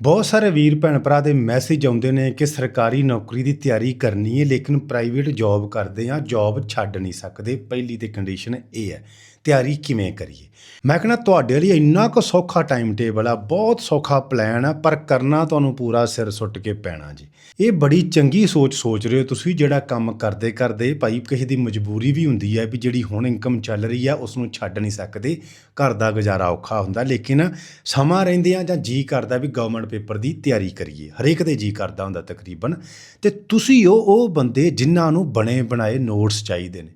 ਬਹੁਤ ਸਾਰੇ ਵੀਰ ਭੈਣ ਭਰਾ ਦੇ ਮੈਸੇਜ ਆਉਂਦੇ ਨੇ ਕਿ ਸਰਕਾਰੀ ਨੌਕਰੀ ਦੀ ਤਿਆਰੀ ਕਰਨੀ ਹੈ, ਲੇਕਿਨ ਪ੍ਰਾਈਵੇਟ ਜੌਬ ਕਰਦੇ ਆ ਜੌਬ ਛੱਡ ਨਹੀਂ ਸਕਦੇ। ਪਹਿਲੀ ਤੇ ਕੰਡੀਸ਼ਨ ਇਹ ਹੈ, ਤਿਆਰੀ ਕਿਵੇਂ ਕਰੀਏ? ਮੈਂ ਕਹਿੰਦਾ ਤੁਹਾਡੇ ਲਈ ਇੰਨਾ ਕੁ ਸੌਖਾ ਟਾਈਮ ਟੇਬਲ ਆ, ਬਹੁਤ ਸੌਖਾ ਪਲਾਨ ਆ, ਪਰ ਕਰਨਾ ਤੁਹਾਨੂੰ ਪੂਰਾ ਸਿਰ ਸੁੱਟ ਕੇ ਪੈਣਾ ਜੀ। ਇਹ ਬੜੀ ਚੰਗੀ ਸੋਚ ਸੋਚ ਰਹੇ ਹੋ ਤੁਸੀਂ, ਜਿਹੜਾ ਕੰਮ ਕਰਦੇ ਕਰਦੇ ਭਾਈ ਕਿਸੇ ਦੀ ਮਜਬੂਰੀ ਵੀ ਹੁੰਦੀ ਹੈ ਵੀ ਜਿਹੜੀ ਹੁਣ ਇਨਕਮ ਚੱਲ ਰਹੀ ਹੈ ਉਸ ਨੂੰ ਛੱਡ ਨਹੀਂ ਸਕਦੇ, ਘਰ ਦਾ ਗੁਜ਼ਾਰਾ ਔਖਾ ਹੁੰਦਾ। ਲੇਕਿਨ ਸਮਾਂ ਰਹਿੰਦੇ ਆ ਜਾਂ ਜੀ ਕਰਦਾ ਵੀ ਗਵਰਨਮੈਂਟ ਪੇਪਰ ਦੀ ਤਿਆਰੀ ਕਰੀਏ, ਹਰੇਕ ਦੇ ਜੀ ਕਰਦਾ ਹੁੰਦਾ ਤਕਰੀਬਨ। ਤੇ ਤੁਸੀਂ ਉਹ ਉਹ ਬੰਦੇ ਜਿਨ੍ਹਾਂ ਨੂੰ ਬਣੇ ਬਣਾਏ ਨੋਟਸ ਚਾਹੀਦੇ ਨੇ।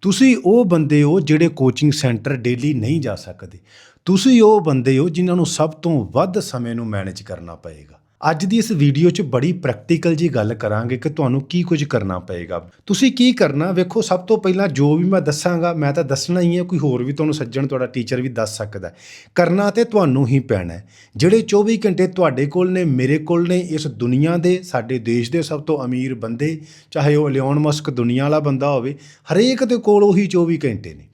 ਤੁਸੀਂ ਉਹ ਬੰਦੇ ਹੋ ਜਿਹੜੇ ਕੋਚਿੰਗ ਸੈਂਟਰ ਡੇਲੀ ਨਹੀਂ ਜਾ ਸਕਦੇ। ਤੁਸੀਂ ਉਹ ਬੰਦੇ ਹੋ ਜਿਨ੍ਹਾਂ ਨੂੰ ਸਭ ਤੋਂ ਵੱਧ ਸਮੇਂ ਨੂੰ ਮੈਨੇਜ ਕਰਨਾ ਪਏਗਾ। ਅੱਜ ਦੀ ਇਸ ਵੀਡੀਓ 'ਚ ਬੜੀ ਪ੍ਰੈਕਟੀਕਲ ਜੀ ਗੱਲ ਕਰਾਂਗੇ ਕਿ ਤੁਹਾਨੂੰ ਕੀ ਕੁਝ ਕਰਨਾ ਪਏਗਾ। ਤੁਸੀਂ ਕੀ ਕਰਨਾ? ਵੇਖੋ, ਸਭ ਤੋਂ ਪਹਿਲਾਂ ਜੋ ਵੀ ਮੈਂ ਦੱਸਾਂਗਾ, ਮੈਂ ਤਾਂ ਦੱਸਣਾ ਹੀ ਹੈ, ਕੋਈ ਹੋਰ ਵੀ ਤੁਹਾਨੂੰ ਸੱਜਣ, ਤੁਹਾਡਾ ਟੀਚਰ ਵੀ ਦੱਸ ਸਕਦਾ ਕਰਨਾ ਤੇ ਤੁਹਾਨੂੰ ਹੀ ਪੈਣਾ ਹੈ। ਜਿਹੜੇ 24 ਘੰਟੇ ਤੁਹਾਡੇ ਕੋਲ ਨੇ, ਮੇਰੇ ਕੋਲ ਨੇ, ਇਸ ਦੁਨੀਆ ਦੇ, ਸਾਡੇ ਦੇਸ਼ ਦੇ ਸਭ ਤੋਂ ਅਮੀਰ ਬੰਦੇ, ਚਾਹੇ ਉਹ ਲਿਓਨ ਮਸਕ ਦੁਨੀਆ ਵਾਲਾ ਬੰਦਾ ਹੋਵੇ, ਹਰੇਕ ਦੇ ਕੋਲ ਉਹੀ 24 ਘੰਟੇ ਨੇ।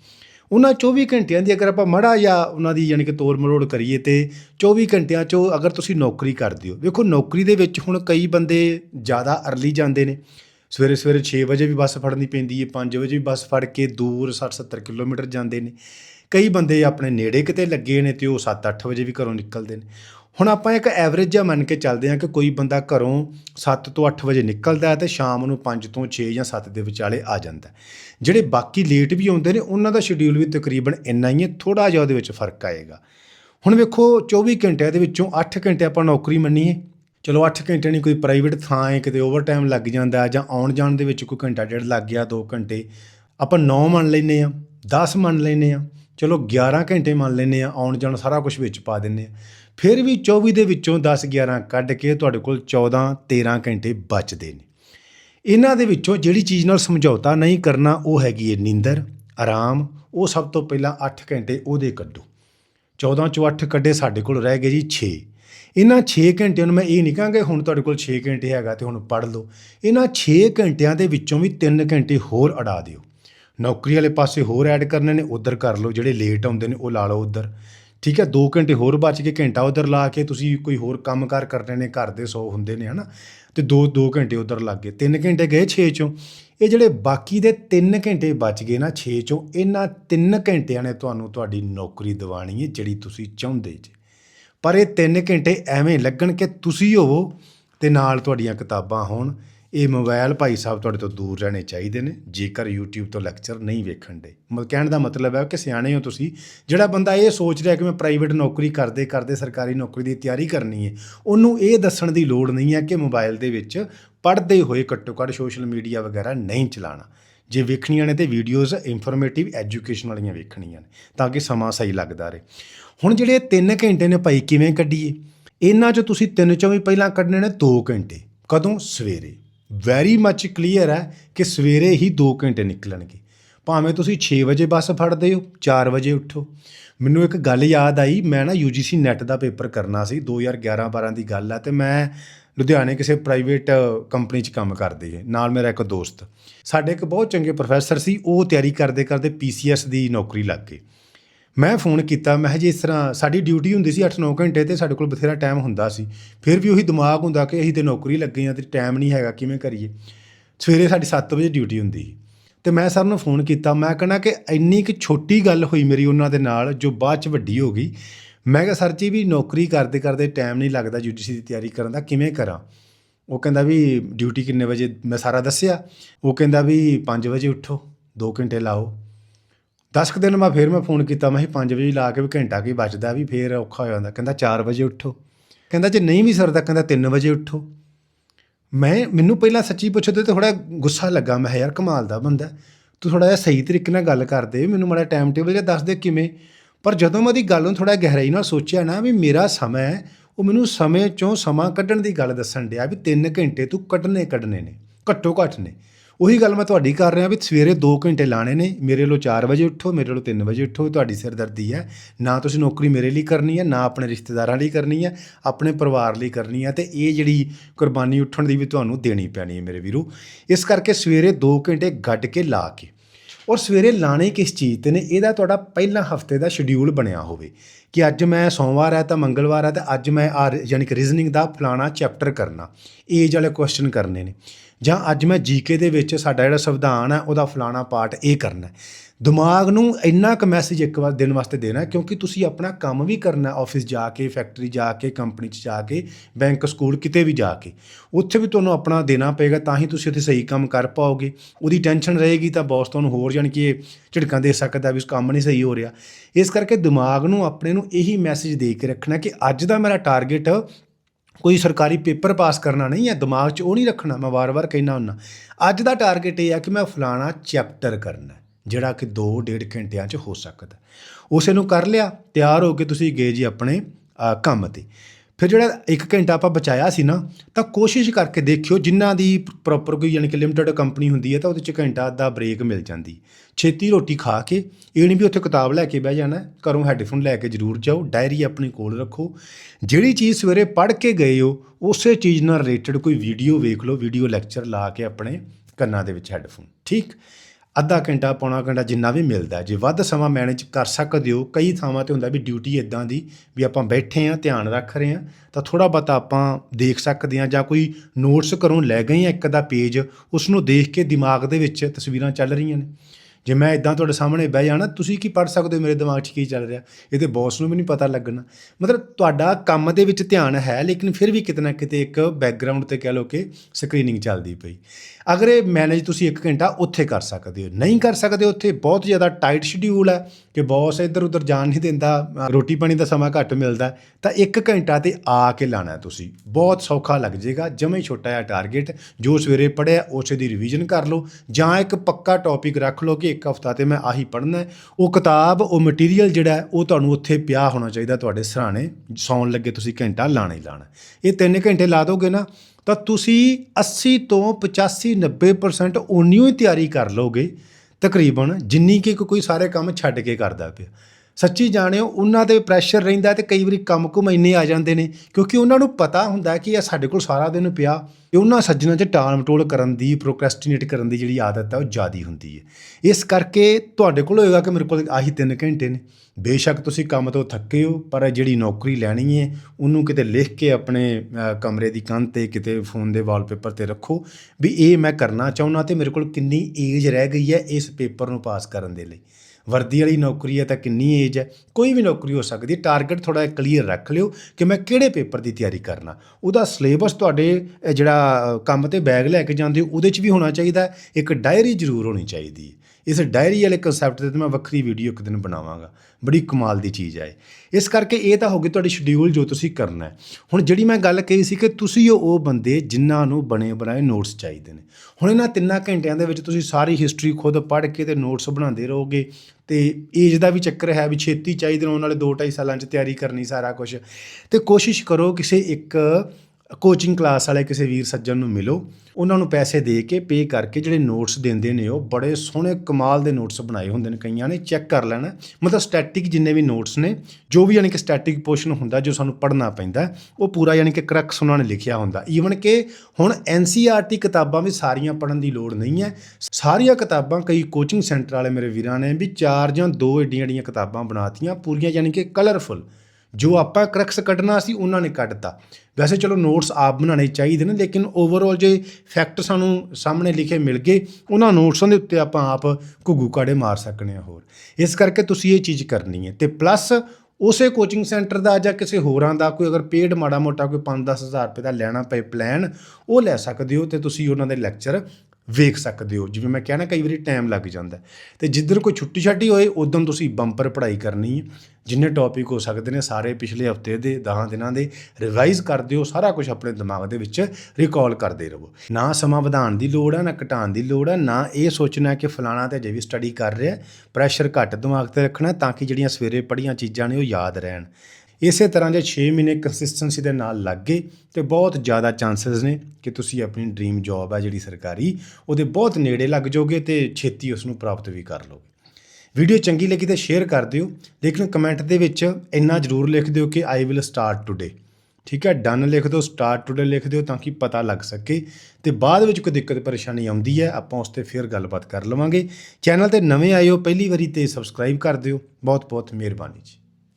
ਉਹਨਾਂ 24 ਘੰਟਿਆਂ ਦੀ ਅਗਰ ਆਪਾਂ ਮੜਾ ਜਾਂ ਉਹਨਾਂ ਦੀ ਯਾਨੀ ਕਿ ਤੋੜ ਮਰੋੜ ਕਰੀਏ ਤੇ 24 ਘੰਟਿਆਂ 'ਚੋਂ ਅਗਰ ਤੁਸੀਂ ਨੌਕਰੀ ਕਰਦੇ ਹੋ, ਵੇਖੋ ਨੌਕਰੀ ਦੇ ਵਿੱਚ ਹੁਣ ਕਈ ਬੰਦੇ ਜ਼ਿਆਦਾ ਅਰਲੀ ਜਾਂਦੇ ਨੇ। ਸਵੇਰੇ ਸਵੇਰੇ 6 ਵਜੇ ਵੀ ਬੱਸ ਫੜਨੀ ਪੈਂਦੀ ਹੈ 5 ਵਜੇ ਵੀ ਬੱਸ ਫੜ ਕੇ ਦੂਰ 60-70 ਕਿਲੋਮੀਟਰ ਜਾਂਦੇ ਨੇ। ਕਈ ਬੰਦੇ ਆਪਣੇ ਨੇੜੇ ਕਿਤੇ ਲੱਗੇ ਨੇ ਤੇ ਉਹ 7-8 ਵਜੇ ਵੀ ਘਰੋਂ ਨਿਕਲਦੇ ਨੇ। ਹੁਣ ਆਪਾਂ ਇੱਕ ਐਵਰੇਜ ਜਿਹਾ ਮੰਨ ਕੇ ਚੱਲਦੇ ਹਾਂ ਕਿ ਕੋਈ ਬੰਦਾ ਘਰੋਂ 7 ਤੋਂ 8 ਵਜੇ ਨਿਕਲਦਾ ਹੈ ਤੇ ਸ਼ਾਮ ਨੂੰ 5 ਤੋਂ 6 ਜਾਂ 7 ਦੇ ਵਿਚਾਲੇ ਆ ਜਾਂਦਾ ਜਿਹੜੇ ਬਾਕੀ ਲੇਟ ਵੀ ਆਉਂਦੇ ਨੇ, ਉਹਨਾਂ ਦਾ ਸ਼ਡਿਊਲ ਵੀ ਤਕਰੀਬਨ ਇੰਨਾ ਹੀ ਹੈ ਥੋੜਾ ਜਿਹਾ ਉਹਦੇ ਵਿੱਚ ਫ਼ਰਕ ਆਏਗਾ। ਹੁਣ ਵੇਖੋ 24 ਘੰਟਿਆਂ ਦੇ ਵਿੱਚੋਂ 8 ਘੰਟੇ ਆਪਾਂ ਨੌਕਰੀ ਮੰਨੀਏ। ਚਲੋ 8 ਘੰਟੇ ਨਹੀਂ, ਕੋਈ ਪ੍ਰਾਈਵੇਟ ਥਾਂ ਹੈ, ਕਿਤੇ ਓਵਰਟਾਈਮ ਲੱਗ ਜਾਂਦਾ ਜਾਂ ਆਉਣ ਜਾਣ ਦੇ ਵਿੱਚ ਕੋਈ ਘੰਟਾ ਡੇਢ ਲੱਗ ਗਿਆ 2 ਘੰਟੇ। ਆਪਾਂ 9 ਮੰਨ ਲੈਨੇ ਆ 10 ਮੰਨ ਲੈਨੇ ਆ ਚਲੋ 11 ਘੰਟੇ ਮੰਨ ਲੈਨੇ ਆ ਆਉਣ ਜਾਣ ਸਾਰਾ ਕੁਝ ਵਿੱਚ ਪਾ ਦਿੰਨੇ ਆ ਫਿਰ ਵੀ 24 ਦੇ ਵਿੱਚੋਂ 10 11 ਕੱਢ ਕੇ ਤੁਹਾਡੇ ਕੋਲ 14 13 ਘੰਟੇ ਬਚਦੇ ਨੇ। ਇਹਨਾਂ ਦੇ ਵਿੱਚੋਂ ਜਿਹੜੀ ਚੀਜ਼ ਨਾਲ ਸਮਝੌਤਾ ਨਹੀਂ ਕਰਨਾ, ਉਹ ਹੈਗੀ ਹੈ ਨੀਂਦਰ, ਆਰਾਮ। ਉਹ ਸਭ ਤੋਂ ਪਹਿਲਾਂ 8 ਘੰਟੇ ਉਹਦੇ ਕੱਢੋ। 14 ਚੋਂ 8 ਕੱਢੇ ਸਾਡੇ ਕੋਲ ਰਹਿ ਗਏ ਜੀ 6 ਇਹਨਾਂ 6 ਘੰਟਿਆਂ ਨੂੰ ਮੈਂ ਇਹ ਨਹੀਂ ਕਹਾਂਗਾ ਹੁਣ ਤੁਹਾਡੇ ਕੋਲ 6 ਘੰਟੇ ਹੈਗਾ ਤੇ ਹੁਣ ਪੜ੍ਹ ਲਓ। ਇਹਨਾਂ 6 ਘੰਟਿਆਂ ਦੇ ਵਿੱਚੋਂ ਵੀ 3 ਘੰਟੇ ਹੋਰ ਅੜਾ ਦਿਓ। ਨੌਕਰੀ ਵਾਲੇ ਪਾਸੇ ਹੋਰ ਐਡ ਕਰਨੇ ਨੇ, ਉਧਰ ਕਰ ਲਓ। ਜਿਹੜੇ ਲੇਟ ਆਉਂਦੇ ਨੇ, ਉਹ ਲਾ ਲਓ ਉਧਰ। ਠੀਕ ਹੈ 2 ਘੰਟੇ ਹੋਰ ਬਚ ਕੇ ਘੰਟਾ ਉਧਰ ਲਾ ਕੇ ਤੁਸੀਂ ਕੋਈ ਹੋਰ ਕੰਮਕਾਰ ਕਰਨੇ ਨੇ, ਘਰ ਦੇ 100 ਹੁੰਦੇ ਨੇ, ਹਨਾ? ਤੇ 2 2 ਘੰਟੇ ਉਧਰ ਲੱਗ ਗਏ। 3 ਘੰਟੇ ਗਏ 6 ਚੋਂ। ਇਹ ਜਿਹੜੇ ਬਾਕੀ ਦੇ 3 ਘੰਟੇ ਬਚ ਗਏ ਨਾ 6 ਚੋਂ, ਇਹਨਾਂ 3 ਘੰਟਿਆਂ ਨੇ ਤੁਹਾਨੂੰ ਤੁਹਾਡੀ ਨੌਕਰੀ ਦਿਵਾਣੀ ਹੈ, ਜਿਹੜੀ ਤੁਸੀਂ ਚਾਹੁੰਦੇ ਜੇ। ਪਰ ਇਹ 3 ਘੰਟੇ ਐਵੇਂ ਲੱਗਣ ਕਿ ਤੁਸੀਂ ਹੋਵੋ ਤੇ ਨਾਲ ਤੁਹਾਡੀਆਂ ਕਿਤਾਬਾਂ ਹੋਣ। ਇਹ ਮੋਬਾਈਲ ਭਾਈ ਸਾਹਿਬ ਤੁਹਾਡੇ ਤੋਂ ਦੂਰ ਰਹਿਣੇ ਚਾਹੀਦੇ ਨੇ, ਜੇਕਰ YouTube ਤੋਂ ਲੈਕਚਰ ਨਹੀਂ ਵੇਖਣ ਦੇ। ਮਤਲਬ ਕਹਿਣ ਦਾ ਮਤਲਬ ਹੈ ਕਿ ਸਿਆਣੇ ਹੋ ਤੁਸੀਂ, ਜਿਹੜਾ ਬੰਦਾ ਇਹ ਸੋਚ ਰਿਹਾ ਕਿ ਮੈਂ ਪ੍ਰਾਈਵੇਟ ਨੌਕਰੀ ਕਰਦੇ ਕਰਦੇ ਸਰਕਾਰੀ ਨੌਕਰੀ ਦੀ ਤਿਆਰੀ ਕਰਨੀ ਹੈ, ਉਹਨੂੰ ਇਹ ਦੱਸਣ ਦੀ ਲੋੜ ਨਹੀਂ ਹੈ ਕਿ ਮੋਬਾਈਲ ਦੇ ਵਿੱਚ ਪੜ੍ਹਦੇ ਹੋਏ ਘੱਟੋ ਘੱਟ ਸੋਸ਼ਲ ਮੀਡੀਆ ਵਗੈਰਾ ਨਹੀਂ ਚਲਾਉਣਾ ਜੇ ਵੇਖਣੀਆਂ ਨੇ ਤੇ ਵੀਡੀਓਜ਼ ਇਨਫੋਰਮੇਟਿਵ ਐਜੂਕੇਸ਼ਨ ਵਾਲੀਆਂ ਵੇਖਣੀਆਂ ਨੇ, ਤਾਂ ਕਿ ਸਮਾਂ ਸਹੀ ਲੱਗਦਾ ਰਹੇ। ਹੁਣ ਜਿਹੜੇ 3 ਘੰਟੇ ਨੇ ਭਾਈ, ਕਿਵੇਂ ਕੱਢੀਏ? ਇਹਨਾਂ 'ਚੋਂ ਤੁਸੀਂ ਤਿੰਨ ਚੋਂ ਵੀ ਪਹਿਲਾਂ ਕੱਢਣੇ ਨੇ 2 ਘੰਟੇ। ਕਦੋਂ? ਸਵੇਰੇ। ਵੈਰੀ ਮੱਚ ਕਲੀਅਰ ਹੈ ਕਿ ਸਵੇਰੇ ਹੀ 2 ਘੰਟੇ ਨਿਕਲਣਗੇ। ਭਾਵੇਂ ਤੁਸੀਂ 6 ਵਜੇ ਬੱਸ ਫੜਦੇ ਹੋ 4 ਵਜੇ ਉੱਠੋ। ਮੈਨੂੰ ਇੱਕ ਗੱਲ ਯਾਦ ਆਈ, ਮੈਂ ਨਾ UGC ਨੈਟ ਦਾ ਪੇਪਰ ਕਰਨਾ ਸੀ 2011-12 ਦੀ ਗੱਲ ਆ ਤੇ ਮੈਂ ਲੁਧਿਆਣੇ ਕਿਸੇ ਪ੍ਰਾਈਵੇਟ ਕੰਪਨੀ 'ਚ ਕੰਮ ਕਰਦੇ ਹੈ ਨਾਲ ਮੇਰਾ ਇੱਕ ਦੋਸਤ। ਸਾਡੇ ਇੱਕ ਬਹੁਤ ਚੰਗੇ ਪ੍ਰੋਫੈਸਰ ਸੀ, ਉਹ ਤਿਆਰੀ ਕਰਦੇ ਕਰਦੇ PCS ਦੀ ਨੌਕਰੀ ਲੱਗ ਗਏ। ਮੈਂ ਫੋਨ ਕੀਤਾ, ਮੈਂ ਕਿਹਾ ਜੀ ਇਸ ਤਰ੍ਹਾਂ ਸਾਡੀ ਡਿਊਟੀ ਹੁੰਦੀ ਸੀ 8-9 ਘੰਟੇ ਤੇ ਸਾਡੇ ਕੋਲ ਬਥੇਰਾ ਟਾਈਮ ਹੁੰਦਾ ਸੀ। ਫਿਰ ਵੀ ਉਹੀ ਦਿਮਾਗ ਹੁੰਦਾ ਕਿ ਅਸੀਂ ਤੇ ਨੌਕਰੀ ਲੱਗੇ ਆ ਤੇ ਟਾਈਮ ਨਹੀਂ ਹੈਗਾ, ਕਿਵੇਂ ਕਰੀਏ? ਸਵੇਰੇ ਸਾਡੀ 7 ਵਜੇ ਡਿਊਟੀ ਹੁੰਦੀ ਸੀ। ਤੇ ਮੈਂ ਸਰ ਨੂੰ ਫੋਨ ਕੀਤਾ, ਮੈਂ ਕਹਣਾ ਕਿ ਇੰਨੀ ਕਿ ਛੋਟੀ ਗੱਲ ਹੋਈ ਮੇਰੀ ਉਹਨਾਂ ਦੇ ਨਾਲ, ਜੋ ਬਾਅਦ ਚ ਵੱਡੀ ਹੋ ਗਈ। ਮੈਂ ਕਿਹਾ, ਸਰ ਜੀ, ਵੀ ਨੌਕਰੀ ਕਰਦੇ ਕਰਦੇ ਟਾਈਮ ਨਹੀਂ ਲੱਗਦਾ ਯੂਜੀਸੀ ਦੀ ਤਿਆਰੀ ਕਰਨ ਦਾ, ਕਿਵੇਂ ਕਰਾਂ? ਉਹ ਕਹਿੰਦਾ ਵੀ ਡਿਊਟੀ ਕਿੰਨੇ ਵਜੇ? ਮੈਂ ਸਾਰਾ ਦੱਸਿਆ। ਉਹ ਕਹਿੰਦਾ ਵੀ 5 ਵਜੇ ਉੱਠੋ 2 ਘੰਟੇ ਲਾਓ। 10 ਕੁ ਦਿਨ ਮੈਂ ਫੇਰ ਮੈਂ ਫੋਨ ਕੀਤਾ, ਮੈਂ ਹੀ 5 ਵਜੇ ਲਾ ਕੇ ਵੀ ਘੰਟਾ ਕੀ ਬਚਦਾ, ਵੀ ਫੇਰ ਔਖਾ ਹੋ ਜਾਂਦਾ। ਕਹਿੰਦਾ 4 ਵਜੇ ਉੱਠੋ। ਕਹਿੰਦਾ ਜੇ ਨਹੀਂ ਵੀ ਸਰਦਾ, ਕਹਿੰਦਾ 3 ਵਜੇ ਉੱਠੋ। ਮੈਂ ਮੈਨੂੰ ਪਹਿਲਾਂ ਸੱਚੀ ਪੁੱਛਦੇ ਤੇ ਥੋੜਾ ਗੁੱਸਾ ਲੱਗਾ, ਮੈਂ ਕਿਹਾ ਯਾਰ ਕਮਾਲ ਦਾ ਬੰਦਾ। ਤੂੰ ਥੋੜਾ ਜਿਹਾ ਸਹੀ ਤਰੀਕੇ ਨਾਲ ਗੱਲ ਕਰਦੇ ਮੈਨੂੰ ਮਾੜਾ ਟਾਈਮ ਟੇਬਲ ਜਿਹਾ ਦੱਸ ਦੇ ਕਿਵੇਂ। ਪਰ ਜਦੋਂ ਮੈਂ ਉਹਦੀ ਗੱਲ ਨੂੰ ਥੋੜਾ ਗਹਿਰਾਈ ਨਾਲ ਸੋਚਿਆ ਨਾ, ਵੀ ਮੇਰਾ ਸਮਾਂ ਹੈ, ਉਹ ਮੈਨੂੰ ਸਮੇਂ ਚੋਂ ਸਮਾਂ ਕੱਢਣ ਦੀ ਗੱਲ ਦੱਸਣ ਡਿਆ, ਵੀ 3 ਘੰਟੇ ਤੂੰ ਕੱਢਨੇ ਕੱਢਨੇ ਨੇ ਘੱਟੋ ਘੱਟ ਨੇ। ਉਹੀ ਗੱਲ ਮੈਂ ਤੁਹਾਡੀ ਕਰ ਰਿਹਾ ਵੀ ਸਵੇਰੇ 2 ਘੰਟੇ ਲਾਣੇ ਨੇ, ਮੇਰੇ ਵੱਲੋਂ 4 ਵਜੇ ਉੱਠੋ, ਮੇਰੇ ਵੱਲੋਂ 3 ਵਜੇ ਉੱਠੋ, ਤੁਹਾਡੀ ਸਿਰਦਰਦੀ ਹੈ। ਨਾ ਤੁਸੀਂ ਨੌਕਰੀ ਮੇਰੇ ਲਈ ਕਰਨੀ ਹੈ, ਨਾ ਆਪਣੇ ਰਿਸ਼ਤੇਦਾਰਾਂ ਲਈ ਕਰਨੀ ਹੈ, ਆਪਣੇ ਪਰਿਵਾਰ ਲਈ ਕਰਨੀ ਹੈ ਤੇ ਇਹ ਜਿਹੜੀ ਕੁਰਬਾਨੀ ਉੱਠਣ ਦੀ ਵੀ ਤੁਹਾਨੂੰ ਦੇਣੀ ਪੈਣੀ ਹੈ ਮੇਰੇ ਵੀਰੋ। ਇਸ ਕਰਕੇ ਸਵੇਰੇ 2 ਘੰਟੇ ਗੱਡ ਕੇ ਲਾ ਕੇ ਔਰ ਸਵੇਰੇ ਲਾਣੇ ਕਿਸ ਚੀਜ਼ ਤੇ ਨੇ, ਇਹਦਾ ਤੁਹਾਡਾ ਪਹਿਲਾ ਹਫ਼ਤੇ ਦਾ ਸ਼ਡਿਊਲ ਬਣਿਆ ਹੋਵੇ ਕਿ ਅੱਜ ਮੈਂ ਸੋਮਵਾਰ ਹੈ ਤਾਂ ਮੰਗਲਵਾਰ ਹੈ ਤਾਂ ਅੱਜ ਮੈਂ ਆ ਯਾਨੀ ਕਿ ਰੀਜ਼ਨਿੰਗ ਦਾ ਫਲਾਣਾ ਚੈਪਟਰ ਕਰਨਾ ਏਜ ਵਾਲੇ ਕੁਐਸਚਨ ਕਰਨੇ ਨੇ। ਜਾਂ ਅੱਜ ਮੈਂ ਜੀਕੇ ਦੇ ਵਿੱਚ ਸਾਡਾ ਜਿਹੜਾ ਸੰਵਿਧਾਨ ਹੈ, ਉਹਦਾ ਫਲਾਣਾ ਪਾਰਟ ਇਹ ਕਰਨਾ ਦਿਮਾਗ ਨੂੰ ਇੰਨਾ ਕੁ ਮੈਸੇਜ ਇੱਕ ਵਾਰ ਦਿਨ ਵਾਸਤੇ ਦੇਣਾ ਕਿਉਂਕਿ ਤੁਸੀਂ ਆਪਣਾ ਕੰਮ ਵੀ ਕਰਨਾ ਆਫਿਸ ਜਾ ਕੇ ਫੈਕਟਰੀ ਜਾ ਕੇ ਕੰਪਨੀ 'ਚ ਜਾ ਕੇ ਬੈਂਕ ਸਕੂਲ ਕਿਤੇ ਵੀ ਜਾ ਕੇ। ਉੱਥੇ ਵੀ ਤੁਹਾਨੂੰ ਆਪਣਾ ਦੇਣਾ ਪਏਗਾ, ਤਾਂ ਹੀ ਤੁਸੀਂ ਉੱਥੇ ਸਹੀ ਕੰਮ ਕਰ ਪਾਓਗੇ। ਉਹਦੀ ਟੈਨਸ਼ਨ ਰਹੇਗੀ ਤਾਂ ਬੌਸ ਤੁਹਾਨੂੰ ਹੋਰ ਜਾਣੀ ਕਿ ਝਿੜਕਾਂ ਦੇ ਸਕਦਾ ਵੀ ਉਸ ਕੰਮ ਨਹੀਂ ਸਹੀ ਹੋ ਰਿਹਾ। ਇਸ ਕਰਕੇ ਦਿਮਾਗ ਨੂੰ, ਆਪਣੇ ਨੂੰ ਇਹੀ ਮੈਸੇਜ ਦੇ ਕੇ ਰੱਖਣਾ ਕਿ ਅੱਜ ਦਾ ਮੇਰਾ ਟਾਰਗੇਟ ਕੋਈ ਸਰਕਾਰੀ ਪੇਪਰ ਪਾਸ ਕਰਨਾ ਨਹੀਂ ਹੈ, ਦਿਮਾਗ 'ਚ ਉਹ ਨਹੀਂ ਰੱਖਣਾ, ਮੈਂ ਵਾਰ-ਵਾਰ ਕਹਿਣਾ ਹੁੰਦਾ। ਅੱਜ ਦਾ ਟਾਰਗੇਟ ਇਹ ਹੈ ਕਿ ਮੈਂ ਫਲਾਣਾ ਚੈਪਟਰ ਕਰਨਾ ਜਿਹੜਾ ਕਿ 2.5 ਘੰਟਿਆਂ 'ਚ ਹੋ ਸਕਦਾ ਉਸੇ ਨੂੰ ਕਰ ਲਿਆ, ਤਿਆਰ ਹੋ ਕੇ ਤੁਸੀਂ ਗਏ ਜੀ ਆਪਣੇ ਕੰਮ ਤੇ। ਫਿਰ ਜਿਹੜਾ 1 ਘੰਟਾ ਆਪਾਂ ਬਚਾਇਆ ਸੀ ਨਾ, ਤਾਂ ਕੋਸ਼ਿਸ਼ ਕਰਕੇ ਦੇਖਿਓ ਜਿਨ੍ਹਾਂ ਦੀ ਪ੍ਰੋਪਰ ਕੋਈ ਯਾਨੀ ਕਿ ਲਿਮਟਿਡ ਕੰਪਨੀ ਹੁੰਦੀ ਹੈ, ਤਾਂ ਉਹਦੇ 'ਚ ਘੰਟਾ ਦਾ ਬ੍ਰੇਕ ਮਿਲ ਜਾਂਦੀ। ਛੇਤੀ ਰੋਟੀ ਖਾ ਕੇ, ਇਹ ਨਹੀਂ ਵੀ ਉੱਥੇ ਕਿਤਾਬ ਲੈ ਕੇ ਬਹਿ ਜਾਣਾ, ਘਰੋਂ ਹੈੱਡਫੋਨ ਲੈ ਕੇ ਜ਼ਰੂਰ ਜਾਓ ਡਾਇਰੀ ਆਪਣੀ ਕੋਲ ਰੱਖੋ। ਜਿਹੜੀ ਚੀਜ਼ ਸਵੇਰੇ ਪੜ੍ਹ ਕੇ ਗਏ ਹੋ, ਉਸੇ ਚੀਜ਼ ਨਾਲ ਰਿਲੇਟਡ ਕੋਈ ਵੀਡੀਓ ਵੇਖ ਲਓ ਵੀਡੀਓ ਲੈਕਚਰ ਲਾ ਕੇ ਆਪਣੇ ਕੰਨਾਂ ਦੇ ਵਿੱਚ ਹੈੱਡਫੋਨ ਠੀਕ? ਅੱਧਾ ਘੰਟਾ, ਪੌਣਾ ਘੰਟਾ ਜਿੰਨਾ ਵੀ ਮਿਲਦਾ ਜੇ ਵੱਧ ਸਮਾਂ ਮੈਨੇਜ ਕਰ ਸਕਦੇ ਹੋ, ਕਈ ਥਾਵਾਂ ਤੇ ਹੁੰਦਾ ਵੀ ਡਿਊਟੀ ਇਦਾਂ ਦੀ ਵੀ ਆਪਾਂ ਬੈਠੇ ਆ ਧਿਆਨ ਰੱਖ ਰਹੇ ਆ ਤਾਂ ਥੋੜਾ ਬਹੁਤਾ ਆਪਾਂ ਦੇਖ ਸਕਦੇ ਆ ਜਾਂ ਕੋਈ ਨੋਟਸ ਘਰੋਂ ਲੈ ਗਏ ਆ ਇੱਕ ਦਾ ਪੇਜ ਉਸ ਨੂੰ ਦੇਖ ਕੇ ਦਿਮਾਗ ਦੇ ਵਿੱਚ ਤਸਵੀਰਾਂ ਚੱਲ ਰਹੀਆਂ ਨੇ। ਜੇ ਮੈਂ ਇਦਾਂ ਤੁਹਾਡੇ ਸਾਹਮਣੇ ਬਹਿ ਜਾਣਾ, ਤੁਸੀਂ ਕੀ ਪੜ੍ਹ ਸਕਦੇ ਹੋ ਮੇਰੇ ਦਿਮਾਗ 'ਚ ਕੀ ਚੱਲ ਰਿਹਾ? ਇਹ ਤੇ ਬੌਸ ਨੂੰ ਵੀ ਨਹੀਂ ਪਤਾ ਲੱਗਣਾ। ਮਤਲਬ ਤੁਹਾਡਾ ਕੰਮ ਦੇ ਵਿੱਚ ਧਿਆਨ ਹੈ, ਲੇਕਿਨ ਫਿਰ ਵੀ ਕਿਤੇ ਨਾ ਕਿਤੇ ਇੱਕ ਬੈਕਗ੍ਰਾਉਂਡ ਤੇ ਕਹਿ ਲਓ ਕਿ ਸਕਰੀਨਿੰਗ ਚੱਲਦੀ ਪਈ। ਅਗਰ ਇਹ ਮੈਨੇਜ ਤੁਸੀਂ 1 ਘੰਟਾ ਉੱਥੇ ਕਰ ਸਕਦੇ ਹੋ। ਨਹੀਂ ਕਰ ਸਕਦੇ ਉੱਥੇ, ਬਹੁਤ ਜ਼ਿਆਦਾ ਟਾਈਟ ਸ਼ਡਿਊਲ ਹੈ ਕਿ ਬੌਸ ਇੱਧਰ ਉੱਧਰ ਜਾਣ ਨਹੀਂ ਦਿੰਦਾ ਰੋਟੀ ਪਾਣੀ ਦਾ ਸਮਾਂ ਘੱਟ ਮਿਲਦਾ ਤਾਂ 1 ਘੰਟਾ ਤੇ ਆ ਕੇ ਲਾਣਾ ਤੁਸੀਂ। ਬਹੁਤ ਸੌਖਾ ਲੱਗ ਜਾਏਗਾ, ਜਮੇ ਛੋਟਾ ਜਿਹਾ ਟਾਰਗੇਟ ਜੋ ਸਵੇਰੇ ਪੜਿਆ ਉਸੇ ਦੀ ਰਿਵੀਜ਼ਨ ਕਰ ਲਓ, ਜਾਂ ਇੱਕ ਪੱਕਾ ਟੌਪਿਕ ਰੱਖ ਲਓ ਕਿ ਇੱਕ ਹਫਤਾ ਤੇ ਮੈਂ ਆਹੀ ਪੜ੍ਹਨਾ ਹੈ। ਉਹ ਕਿਤਾਬ, ਉਹ ਮਟੀਰੀਅਲ ਜਿਹੜਾ ਉਹ ਤੁਹਾਨੂੰ ਉੱਥੇ ਪਿਆ ਹੋਣਾ ਚਾਹੀਦਾ ਤੁਹਾਡੇ ਸਰਾਣੇ। ਸੌਣ ਲੱਗੇ ਤੁਸੀਂ ਘੰਟਾ ਲਾਣਾ ਹੀ ਲਾਣਾ। ਇਹ 3 ਘੰਟੇ ਲਾ ਦੋਗੇ ਨਾ, ਤਾਂ ਤੁਸੀਂ 80 ਤੋਂ 85 90% ਉਨੀ ਹੀ ਤਿਆਰੀ ਕਰ ਲਓਗੇ। ਤਕਰੀਬਨ ਜਿੰਨੀ ਕਿ ਕੋਈ ਸਾਰੇ ਕੰਮ ਛੱਡ ਕੇ ਕਰਦਾ ਪਿਆ। ਸੱਚੀ ਜਾਣਿਓ, ਉਹਨਾਂ ਤੇ ਪ੍ਰੈਸ਼ਰ ਰਹਿੰਦਾ ਤੇ ਕਈ ਵਾਰੀ ਕੰਮ ਕੁਮ ਇੰਨੇ ਆ ਜਾਂਦੇ ਨੇ, ਕਿਉਂਕਿ ਉਹਨਾਂ ਨੂੰ ਪਤਾ ਹੁੰਦਾ ਕਿ ਇਹ ਸਾਡੇ ਕੋਲ ਸਾਰਾ ਦਿਨ ਪਿਆ ਤੇ ਉਹਨਾਂ ਸੱਜਣਾਂ 'ਚ ਟਾਲ ਮਟੋਲ ਕਰਨ ਦੀ ਪ੍ਰੋਕ੍ਰੈਸਟੀਨੇਟ ਕਰਨ ਦੀ ਜਿਹੜੀ ਆਦਤ ਹੈ ਉਹ ਜ਼ਿਆਦੀ ਹੁੰਦੀ ਹੈ। ਇਸ ਕਰਕੇ ਤੁਹਾਡੇ ਕੋਲ ਹੋਏਗਾ ਕਿ ਮੇਰੇ ਕੋਲ ਆਹੀ 3 ਘੰਟੇ ਨੇ। ਬੇਸ਼ੱਕ ਤੁਸੀਂ ਕੰਮ ਤੋਂ ਥੱਕੇ ਹੋ, ਪਰ ਜਿਹੜੀ ਨੌਕਰੀ ਲੈਣੀ ਹੈ, ਉਹਨੂੰ ਕਿਤੇ ਲਿਖ ਕੇ ਆਪਣੇ ਕਮਰੇ ਦੀ ਕੰਧ ਤੇ ਕਿਤੇ ਫੋਨ ਦੇ ਵਾਲਪੇਪਰ ਤੇ ਰੱਖੋ ਵੀ ਇਹ ਮੈਂ ਕਰਨਾ ਚਾਹੁੰਦਾ ਤੇ ਮੇਰੇ ਕੋਲ ਕਿੰਨੀ ਏਜ ਰਹਿ ਗਈ ਹੈ ਇਸ ਪੇਪਰ ਨੂੰ ਪਾਸ ਕਰਨ ਦੇ ਲਈ। ਵਰਦੀ ਵਾਲੀ ਨੌਕਰੀ ਹੈ ਤਾਂ ਕਿੰਨੀ ਏਜ ਹੈ? ਕੋਈ ਵੀ ਨੌਕਰੀ ਹੋ ਸਕਦੀ ਹੈ। ਟਾਰਗੇਟ ਥੋੜਾ ਕਲੀਅਰ ਰੱਖ ਲਿਓ ਕਿ ਮੈਂ ਕਿਹੜੇ ਪੇਪਰ ਦੀ ਤਿਆਰੀ ਕਰਨਾ। ਉਹਦਾ ਸਿਲੇਬਸ ਤੁਹਾਡੇ ਜਿਹੜਾ ਕੰਮ ਤੇ ਬੈਗ ਲੈ ਕੇ ਜਾਂਦੇ ਹੋ, ਉਹਦੇ 'ਚ ਵੀ ਹੋਣਾ ਚਾਹੀਦਾ ਇੱਕ ਡਾਇਰੀ ਜ਼ਰੂਰ ਹੋਣੀ ਚਾਹੀਦੀ ਹੈ। ਇਸ ਡਾਇਰੀ ਵਾਲੇ ਕਨਸੈਪਟ ਤੇ ਮੈਂ ਵੱਖਰੀ ਵੀਡੀਓ ਇੱਕ ਦਿਨ ਬਣਾਵਾਂਗਾ। ਬੜੀ ਕਮਾਲ ਦੀ ਚੀਜ਼ ਹੈ ਇਸ ਕਰਕੇ ਇਹ ਤਾਂ ਹੋ ਗਈ ਤੁਹਾਡੀ ਸ਼ਡਿਊਲ ਜੋ ਤੁਸੀਂ ਕਰਨਾ ਹੈ। ਹੁਣ ਜਿਹੜੀ ਮੈਂ ਗੱਲ ਕਹੀ ਸੀ ਕਿ ਤੁਸੀਂ ਉਹ ਉਹ ਬੰਦੇ ਜਿਨ੍ਹਾਂ ਨੂੰ ਬਣੇ ਬਣਾਏ ਨੋਟਸ ਚਾਹੀਦੇ ਨੇ। ਹੁਣ ਇਹਨਾਂ ਤਿੰਨਾਂ ਘੰਟਿਆਂ ਦੇ ਵਿੱਚ ਤੁਸੀਂ ਸਾਰੀ ਹਿਸਟਰੀ ਖੁਦ ਪੜ੍ਹ ਕੇ ਤੇ ਨੋਟਸ ਬਣਾਉਂਦੇ ਰਹੋਗੇ। ਤੇ ਏਜ ਦਾ ਵੀ ਚੱਕਰ ਹੈ ਵੀ ਛੇਤੀ ਚਾਹੀਦੇ ਨੇ ਉਹਨਾਂ ਵਾਲੇ 2-2.5 ਸਾਲਾਂ 'ਚ ਤਿਆਰੀ ਕਰਨੀ ਸਾਰਾ ਕੁਝ ਤੇ ਕੋਸ਼ਿਸ਼ ਕਰੋ ਕਿਸੇ ਇੱਕ ਕੋਚਿੰਗ ਕਲਾਸ ਵਾਲੇ ਕਿਸੇ ਵੀਰ ਸੱਜਣ ਨੂੰ ਮਿਲੋ, ਉਹਨਾਂ ਨੂੰ ਪੈਸੇ ਦੇ ਕੇ ਪੇ ਕਰਕੇ ਜਿਹੜੇ ਨੋਟਸ ਦਿੰਦੇ ਨੇ ਉਹ ਬੜੇ ਸੋਹਣੇ ਕਮਾਲ ਦੇ ਨੋਟਸ ਬਣਾਏ ਹੁੰਦੇ ਨੇ, ਕਈਆਂ ਨੇ ਚੈੱਕ ਕਰ ਲੈਣਾ, ਮਤਲਬ ਸਟੈਟਿਕ ਜਿੰਨੇ ਵੀ ਨੋਟਸ ਨੇ, ਜੋ ਵੀ ਯਾਨੀ ਕਿ ਸਟੈਟਿਕ ਪੋਰਸ਼ਨ ਹੁੰਦਾ, ਜੋ ਸਾਨੂੰ ਪੜ੍ਹਨਾ ਪੈਂਦਾ, ਉਹ ਪੂਰਾ ਯਾਨੀ ਕਿ ਕਰੈਕਸ ਉਹਨਾਂ ਨੇ ਲਿਖਿਆ ਹੁੰਦਾ। ਈਵਨ ਕਿ ਹੁਣ ਐਨਸੀਆਰਟੀ ਕਿਤਾਬਾਂ ਵੀ ਸਾਰੀਆਂ ਪੜ੍ਹਨ ਦੀ ਲੋੜ ਨਹੀਂ ਹੈ। ਸਾਰੀਆਂ ਕਿਤਾਬਾਂ ਕਈ ਕੋਚਿੰਗ ਸੈਂਟਰ ਵਾਲੇ ਮੇਰੇ ਵੀਰਾਂ ਨੇ ਵੀ ਚਾਰ ਜਾਂ ਦੋ ਏਡੀਆਂ ਏਡੀਆਂ ਕਿਤਾਬਾਂ ਬਣਾਤੀਆਂ, ਪੂਰੀਆਂ ਯਾਨੀ ਕਿ ਕਲਰਫੁਲ ਜੋ ਆਪਾਂ ਕਰੈਕਸ ਕੱਢਣਾ ਸੀ, ਉਹਨਾਂ ਨੇ ਕੱਢਤਾ। ਵੈਸੇ ਚਲੋ ਨੋਟਸ ਆਪ ਬਣਾਉਣੇ ਚਾਹੀਦੇ ਨੇ, ਲੇਕਿਨ ਓਵਰਆਲ ਜੇ ਫੈਕਟ ਸਾਨੂੰ ਸਾਹਮਣੇ ਲਿਖੇ ਮਿਲ ਗਏ, ਉਹਨਾਂ ਨੋਟਸਾਂ ਦੇ ਉੱਤੇ ਆਪਾਂ ਆਪ ਘੁੱਗੂ ਕਾੜੇ ਮਾਰ ਸਕਨੇ ਆ ਹੋਰ। ਇਸ ਕਰਕੇ ਤੁਸੀਂ ਇਹ ਚੀਜ਼ ਕਰਨੀ ਹੈ। ਤੇ ਪਲੱਸ ਉਸੇ ਕੋਚਿੰਗ ਸੈਂਟਰ ਦਾ ਜਾਂ ਕਿਸੇ ਹੋਰਾਂ ਦਾ ਕੋਈ ਅਗਰ ਪੇਡ ਮਾੜਾ ਮੋਟਾ ਕੋਈ 5-10 ਹਜ਼ਾਰ ਰੁਪਏ ਦਾ ਲੈਣਾ ਪਏ ਪਲਾਨ ਉਹ ਲੈ ਸਕਦੇ ਹੋ ਤੇ ਤੁਸੀਂ ਉਹਨਾਂ ਦੇ ਲੈਕਚਰ ਵੇਖ ਸਕਦੇ ਹੋ। ਜਿਵੇਂ ਮੈਂ ਕਿਹਾ ਨਾ ਕਈ ਵਾਰੀ ਟਾਈਮ ਲੱਗ ਜਾਂਦਾ। ਹੈ। ਤੇ ਜਿੱਧਰ ਕੋਈ ਛੁੱਟੀ ਛਾਟੀ ਹੋਏ ਉਦੋਂ ਤੁਸੀਂ ਬੰਪਰ ਪੜ੍ਹਾਈ ਕਰਨੀ ਹੈ। ਜਿੰਨੇ ਟੌਪਿਕ ਹੋ ਸਕਦੇ ਨੇ, ਸਾਰੇ ਪਿਛਲੇ ਹਫ਼ਤੇ ਦੇ 10 ਦਿਨਾਂ ਦੇ ਰਿਵਾਈਜ਼ ਕਰਦੇ ਹੋ, ਸਾਰਾ ਕੁਝ ਆਪਣੇ ਦਿਮਾਗ ਦੇ ਵਿੱਚ ਰਿਕਾਲ ਕਰਦੇ ਰਹੋ। ਨਾ ਸਮਾਂ ਵਧਾਉਣ ਦੀ ਲੋੜ ਹੈ ਨਾ ਘਟਾਉਣ ਦੀ ਲੋੜ ਹੈ ਨਾ ਇਹ ਸੋਚਣਾ ਕਿ ਫਲਾਣਾ ਤੇ ਅਜੇ ਵੀ ਸਟੱਡੀ ਕਰ ਰਿਹਾ ਪ੍ਰੈਸ਼ਰ ਘੱਟ ਦਿਮਾਗ ਤੇ ਰੱਖਣਾ, ਤਾਂ ਕਿ ਜਿਹੜੀਆਂ ਸਵੇਰੇ ਪੜ੍ਹੀਆਂ ਚੀਜ਼ਾਂ ਨੇ, ਉਹ ਯਾਦ ਰਹਿਣ। ਇਸੇ ਤਰ੍ਹਾਂ ਜੇ 6 ਮਹੀਨੇ ਕੰਸਿਸਟੈਂਸੀ ਦੇ ਨਾਲ ਲੱਗ ਗਏ, ਤੇ ਬਹੁਤ ਜ਼ਿਆਦਾ ਚਾਂਸਸ ਨੇ ਕਿ ਤੁਸੀਂ ਆਪਣੀ ਡ੍ਰੀਮ ਜੌਬ ਹੈ ਜਿਹੜੀ ਸਰਕਾਰੀ, ਉਹਦੇ ਬਹੁਤ ਨੇੜੇ ਲੱਗ ਜਾਓਗੇ ਤੇ ਛੇਤੀ ਉਸ ਨੂੰ ਪ੍ਰਾਪਤ ਵੀ ਕਰ ਲਓਗੇ। ਵੀਡੀਓ ਚੰਗੀ ਲੱਗੀ ਤਾਂ ਸ਼ੇਅਰ ਕਰ ਦਿਓ, ਲੇਕਿਨ ਕਮੈਂਟ ਦੇ ਵਿੱਚ ਇੰਨਾ ਜ਼ਰੂਰ ਲਿਖ ਦਿਓ ਕਿ ਆਈ ਵਿਲ ਸਟਾਰਟ ਟੁਡੇ ਠੀਕ ਹੈ ਡਨ ਲਿਖ ਦਿਓ ਸਟਾਰਟ ਟੂਡੇ ਲਿਖ ਦਿਓ ਤਾਂ ਕਿ ਪਤਾ ਲੱਗ ਸਕੇ। ਤੇ ਬਾਅਦ ਵਿੱਚ ਕੋਈ ਦਿੱਕਤ ਪਰੇਸ਼ਾਨੀ ਆਉਂਦੀ ਹੈ, ਆਪਾਂ ਉਸ ਤੇ ਫਿਰ ਗੱਲਬਾਤ ਕਰ ਲਵਾਂਗੇ। ਚੈਨਲ ਤੇ ਨਵੇਂ ਆਏ ਹੋ, ਪਹਿਲੀ ਵਾਰੀ ਤੇ ਸਬਸਕ੍ਰਾਈਬ ਕਰ ਦਿਓ। ਬਹੁਤ ਬਹੁਤ ਮਿਹਰਬਾਨੀ ਜੀ।